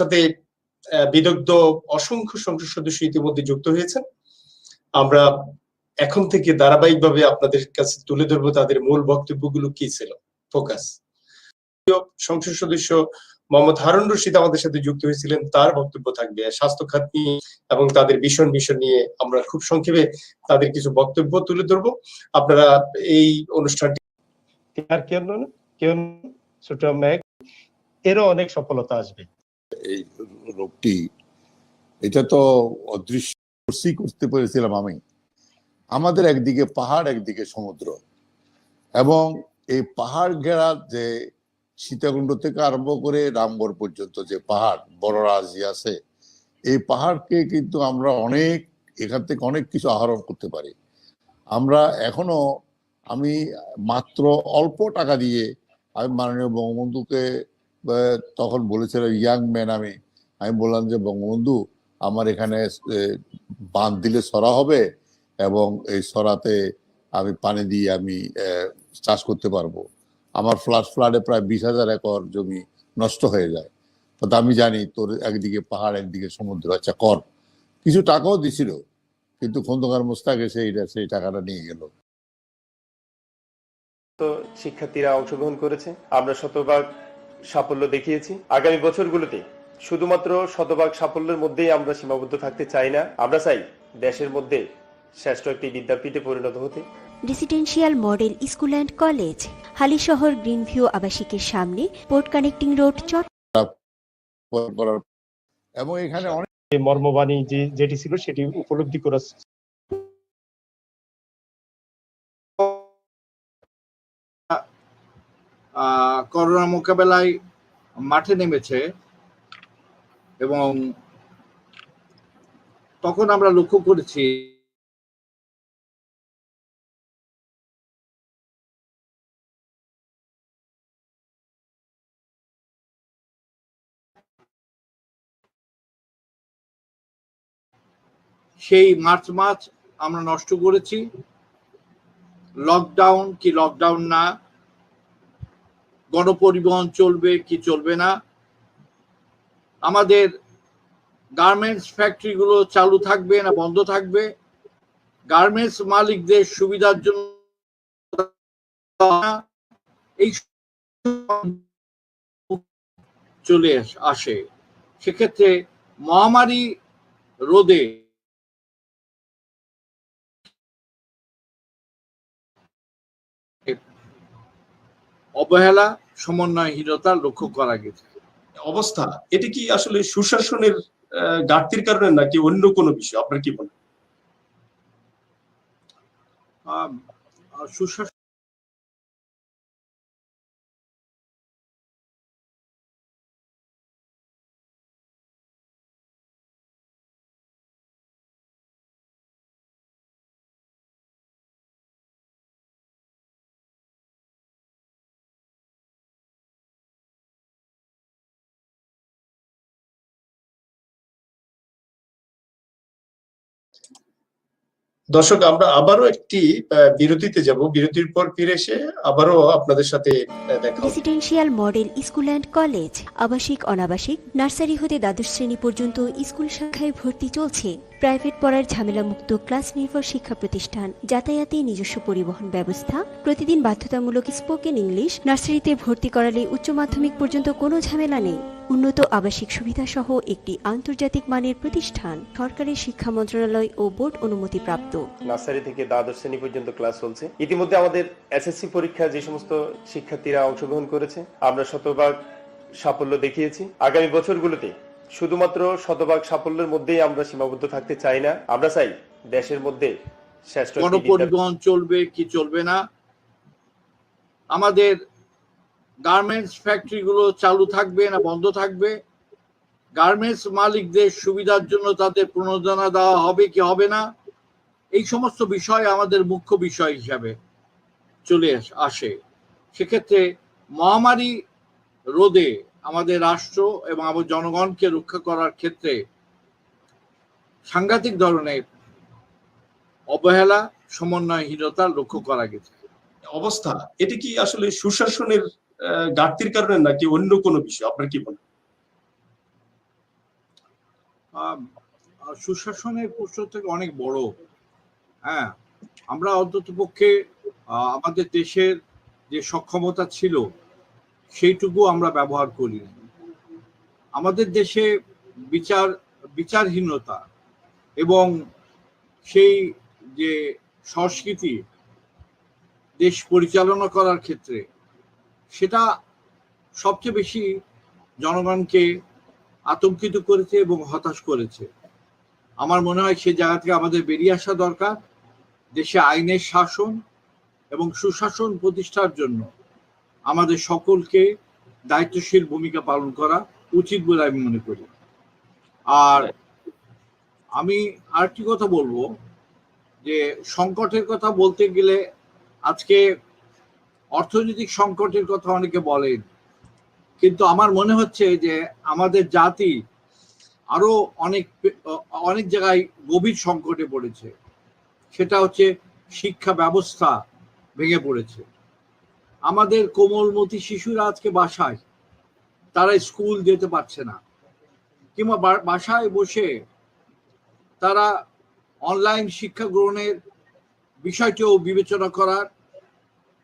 সাথে বিদগ্ধ অসংখ্য সংসদ সদস্য ইতিমধ্যে যুক্ত হয়েছেন। আমরা এখন থেকে ধারাবাহিকভাবে আপনাদের কাছে তুলে ধরবো তাদের মূল বক্তব্যগুলো কি ছিল। ফোকাস। সংসদ সদস্য মোহাম্মদ হারুন রশিদ আমাদের সাথে যুক্ত হয়েছিলেন। তার বক্তব্য থাকবে স্বাস্থ্য খাত নিয়ে এবং তাদের ভীষণ ভীষণ নিয়ে আমরা খুব সংক্ষেপে তাদের কিছু বক্তব্য তুলে ধরবো। আপনারা এই অনুষ্ঠানটি আর কেন কেন ছোট ম্যাক এরও অনেক সফলতা আসবে। এই রোগটি, এটা তো অদৃশ্য করতে পেরেছিলাম আমি। আমাদের একদিকে পাহাড়, একদিকে সমুদ্র। এবং এই পাহাড় ঘেরা যে সীতাকুণ্ড থেকে আরম্ভ করে রামগড় পর্যন্ত যে পাহাড়, বড় রাজি আছে, এই পাহাড়কে কিন্তু আমরা অনেক, এখান থেকে অনেক কিছু আহরণ করতে পারি। আমরা এখনও, আমি মাত্র অল্প টাকা দিয়ে আমি মাননীয় বঙ্গবন্ধুকে তখন বলেছিল ইয়াং ম্যান আমি। আমি বললাম যে, বঙ্গবন্ধু, আমার এখানে বাঁধ দিলে সরা হবে এবং এই সরাতে আমি পানি দিয়ে আমি চাষ করতে পারব। আমার ফ্লাড ফ্লাডে প্রায় বিশ হাজার একর জমি নষ্ট হয়ে যায়। তো আমি জানি তোর একদিকে পাহাড়, একদিকে সমুদ্র। আচ্ছা কর। কিছু টাকাও দিছিল, কিন্তু খন্দকার মোস্তাক এসে এইটা, সেই টাকাটা নিয়ে গেল। তো শিক্ষার্থীরা অংশগ্রহণ করেছে। আমরা শতভাগ সাফল্য দেখিয়েছি। আগামী বছরগুলোতে শুধুমাত্র শতভাগ সাফল্যের মধ্যেই আমরা সীমাবদ্ধ থাকতে চাই না। আমরা চাই দেশের মধ্যে শ্রেষ্ঠ একটি বিদ্যাপীঠে পরিণত হতে। Residential model school and college Halishahar Greenview আবাসিকের সামনে পোর্ট কানেক্টিং রোড চট এবং এখানে অনেক মর্মবাণী যে যেটি ছিল সেটি উপলব্ধি করা করোনা মোকাবেলায় মাঠে নেমেছে এবং তখন আমরা লক্ষ্য করেছি সেই মার্চ মাস আমরা নষ্ট করেছি। লকডাউন কি লকডাউন না? গণপরিবহন চলবে কি চলবে না। আমাদের গার্মেন্টস ফ্যাক্টরিগুলো চালু থাকবে না বন্ধ থাকবে। গার্মেন্টস মালিকদের সুবিধার জন্য এই চলে আসে সেক্ষেত্রে মহামারী রোদে অবহেলা সমন্বয়হীনতা লক্ষ্য করা গেছে। অবস্থা এটি কি আসলে সুশাসনের আহ, ঘাটতির কারণে নাকি অন্য কোনো বিষয়? আপনার কি বলেন সুশাসন দর্শক, আমরা আবারও একটি বিরতিতে যাব। বিরতির পর ফিরে এসে আবারও আপনাদের সাথে দেখা residential model school and college আবাসিক, অনাবাসিক নার্সারি হতে দ্বাদশ শ্রেণি পর্যন্ত স্কুল শাখায় ভর্তি চলছে। প্রাইভেট পড়ার ঝামেলামুক্ত ক্লাস নির্ভর শিক্ষা প্রতিষ্ঠান, যাতায়াতে নিজস্ব পরিবহন ব্যবস্থা, প্রতিদিন বাধ্যতামূলক স্পোকেন ইংলিশ, নার্সারিতে ভর্তি করালে উচ্চ মাধ্যমিক পর্যন্ত কোনো ঝামেলা নেই। উন্নত আবাসিক সুবিধা সহ একটি আন্তর্জাতিক মানের প্রতিষ্ঠান সরকারি শিক্ষা মন্ত্রণালয় ও বোর্ড অনুমতিপ্রাপ্ত। নার্সারি থেকে দ্বাদশ শ্রেণি পর্যন্ত ক্লাস চলছে। ইতিমধ্যে আমাদের এসএসসি পরীক্ষা যে সমস্ত শিক্ষার্থীরা অংশগ্রহণ করেছে, আমরা শতভাগ সাফল্য দেখিয়েছি। আগামী বছরগুলোতে শুধুমাত্র শতভাগ সাফল্যের মধ্যেই আমরা সীমাবদ্ধ থাকতে চাই না। আমরা চাই দেশের মধ্যে গণপরিবহন চলবে কি চলবে না? আমাদের গার্মেন্টস ফ্যাক্টরিগুলো চালু থাকবে না, বন্ধ থাকবে? গার্মেন্টস মালিকদের সুবিধার জন্য তাদের প্রণোদনা দেওয়া হবে কি হবে না? এই সমস্ত বিষয় আমাদের মুখ্য বিষয় হিসাবে চলে আসে। সেক্ষেত্রে মহামারী রোধে আমাদের রাষ্ট্র এবং আমাদের জনগণকে রক্ষা করার ক্ষেত্রে সাংঘাতিক ধরনের অবহেলা সমন্বয়হীনতা লক্ষ্য করা গেছে। অবস্থা এটি কি আসলে সুশাসনের ঘাটতির কারণে নাকি অন্য কোনো বিষয়? আপনার কি মনে আহ, সুশাসনের প্রশ্ন থেকে অনেক বড়। হ্যাঁ আমরা অন্তত পক্ষে আমাদের দেশের যে সক্ষমতা ছিল সেইটুকু আমরা ব্যবহার করি আমাদের দেশে বিচার, বিচারহীনতা এবং সেই যে সংস্কৃতি দেশ পরিচালনা করার ক্ষেত্রে সেটা সবচেয়ে বেশি জনগণকে আতঙ্কিত করেছে এবং হতাশ করেছে। আমার মনে হয় সে জায়গা থেকে আমাদের বেরিয়ে আসা দরকার। দেশে আইনের শাসন এবং সুশাসন প্রতিষ্ঠার জন্য আমাদের সকলকে দায়িত্বশীল ভূমিকা পালন করা উচিত বলে আমি মনে করি। আর আমি আরেকটি কথা বলব যে সংকটের কথা বলতে গেলে আজকে অর্থনৈতিক সংকটের কথা অনেকে বলেন কিন্তু আমার মনে হচ্ছে যে আমাদের জাতি আরও অনেক অনেক জায়গায় গভীর সংকটে পড়েছে। সেটা হচ্ছে শিক্ষা ব্যবস্থা ভেঙে পড়েছে। আমাদের কোমলমতি শিশুরা আজকে বাসায়, তারা স্কুল যেতে পারছে না। কিংবা বাসায় বসে তারা অনলাইন শিক্ষা গ্রহণের বিষয়টিও বিবেচনা করার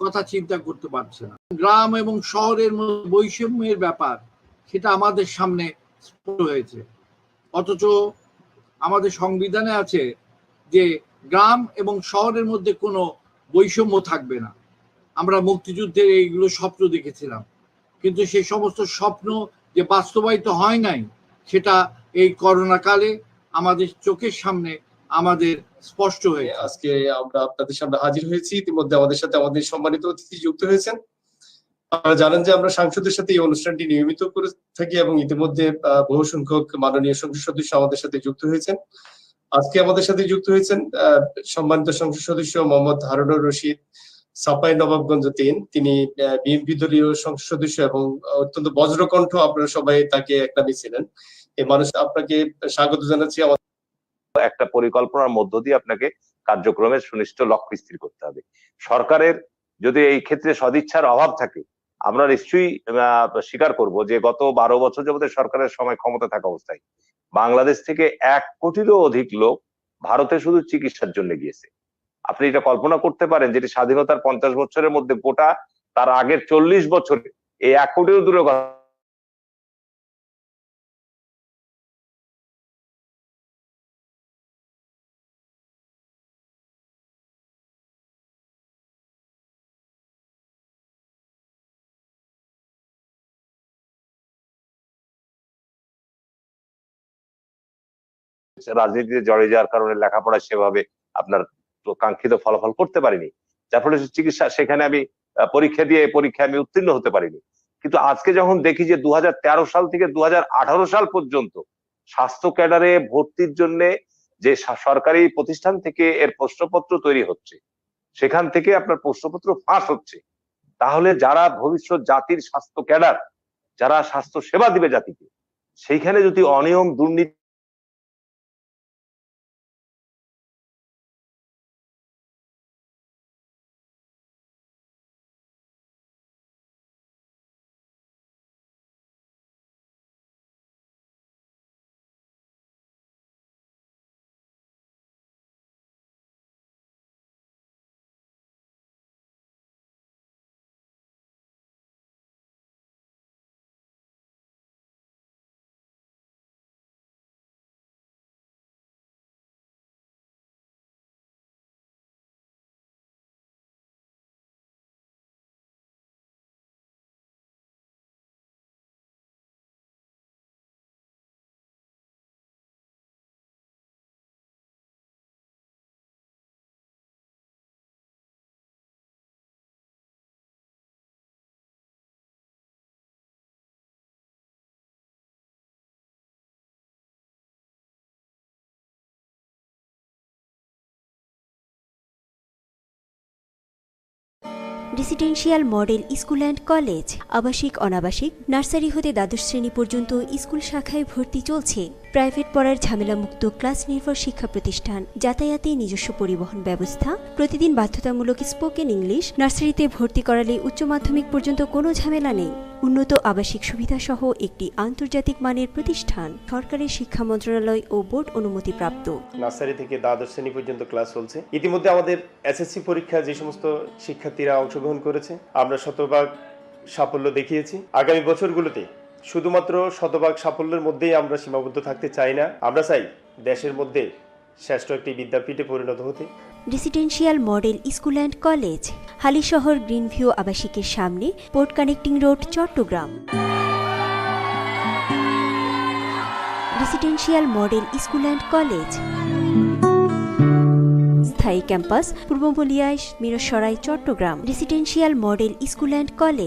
কথা চিন্তা করতে পারছে না। গ্রাম এবং শহরের বৈষম্যের ব্যাপার, সেটা আমাদের সামনে হয়েছে। অথচ আমাদের সংবিধানে আছে যে গ্রাম এবং শহরের মধ্যে কোনো বৈষম্য থাকবে না। আমরা মুক্তিযুদ্ধের এইগুলো স্বপ্ন দেখেছিলাম। কিন্তু সেই সমস্ত স্বপ্ন যে বাস্তবায়িত হয় নাই, সেটা এই করোনা কালে আমাদের চোখের সামনে আমাদের স্পষ্ট হয়ে আজকে আমরা আপনাদের সামনে হাজির হয়েছি। ইতিমধ্যে আমাদের সাথে আমাদের সম্মানিত অতিথি যুক্ত হয়েছেন। আপনারা জানেন যে আমরা সাংসদের সাথে এই অনুষ্ঠানটি নিয়মিত করে থাকি এবং ইতিমধ্যে বহু সংখ্যক মাননীয় সংসদ সদস্য আমাদের সাথে যুক্ত হয়েছেন। আজকে আমাদের সাথে যুক্ত হয়েছেন সম্মানিত সংসদ সদস্য মোহাম্মদ হারুনুর রশিদ সাপাই নবাবগঞ্জ তিন, তিনি বিএনপি দলীয় সংসদ সদস্য এবং অত্যন্ত বজ্রকণ্ঠ আপনারা সবাই তাকে একটা ছিলেন এই মানুষ আপনাকে স্বাগত জানাচ্ছি। একটা পরিকল্পনার মধ্য দিয়ে আপনাকে কার্যক্রমের সুনিশ্চিত লক্ষ্য স্থির করতে হবে। সরকারের যদি এই ক্ষেত্রে সদিচ্ছার অভাব থাকে, আমরা নিশ্চয়ই স্বীকার করব যে গত বারো বছর যাবতীয় সরকারের সময় ক্ষমতা থাকা অবস্থায় বাংলাদেশ থেকে এক কোটিরও অধিক লোক ভারতে শুধু চিকিৎসার জন্য গিয়েছে। আপনি এটা কল্পনা করতে পারেন যেটি স্বাধীনতার পঞ্চাশ বছরের মধ্যে গোটা তার আগের চল্লিশ বছরে এই এক কোটিও দূরে রাজনীতিতে জড়িয়ে যাওয়ার কারণে লেখাপড়া সেভাবে আপনার কাঙ্ক্ষিত ফলাফল করতে পারিনি। যার ফলে চিকিৎসা, সেখানে আমি পরীক্ষা দিয়ে পরীক্ষায় আমি উত্তীর্ণ হতে পারিনি। কিন্তু আজকে যখন দেখি যে দু সাল থেকে দু সাল পর্যন্ত স্বাস্থ্য ক্যাডারে ভর্তির জন্য যে সরকারি প্রতিষ্ঠান থেকে এর প্রশ্নপত্র তৈরি হচ্ছে, সেখান থেকে আপনার প্রশ্নপত্র ফাঁস হচ্ছে। তাহলে যারা ভবিষ্যৎ জাতির স্বাস্থ্য ক্যাডার, যারা স্বাস্থ্য সেবা দিবে জাতিকে, সেইখানে যদি অনিয়ম, দুর্নীতি residential model school and college. আবাসিক, অনাবাসিক, নার্সারি হতে দ্বাদশ শ্রেণি পর্যন্ত স্কুল শাখায় ভর্তি চলছে। প্রাইভেট পড়ার ঝামেলামুক্ত ক্লাস নির্ভর শিক্ষা প্রতিষ্ঠান, যাতায়াতে নিজস্ব পরিবহন ব্যবস্থা, প্রতিদিন বাধ্যতামূলক স্পোকেন ইংলিশ, নার্সারিতে ভর্তি করালে উচ্চ মাধ্যমিক পর্যন্ত কোনো ঝামেলা নেই। উন্নত আবাসিক সুবিধাসহ একটি আন্তর্জাতিক মানের প্রতিষ্ঠান সরকারি শিক্ষা মন্ত্রণালয় ও বোর্ড অনুমতিপ্রাপ্ত। নার্সারি থেকে দ্বাদশ শ্রেণি পর্যন্ত ক্লাস চলছে। ইতিমধ্যে আমাদের এসএসসি পরীক্ষা যে সমস্ত শিক্ষার্থীরা অংশগ্রহণ করেছে, আমরা শতভাগ সাফল্য দেখিয়েছি। আগামী বছরগুলোতে শুধুমাত্র শতভাগ সাফল্যের মধ্যেই আমরা সীমাবদ্ধ থাকতে চাই না। আমরা চাই দেশের মধ্যে শ্রেষ্ঠ একটি বিদ্যাপীঠে পরিণত হতে। Residential model school and college Halishahar Greenview আবাসিকের সামনে port connecting road Chattogram residential model school and college স্থায়ী ক্যাম্পাস পূর্ব বলিয়ায় Mirsarai Chattogram residential model school and college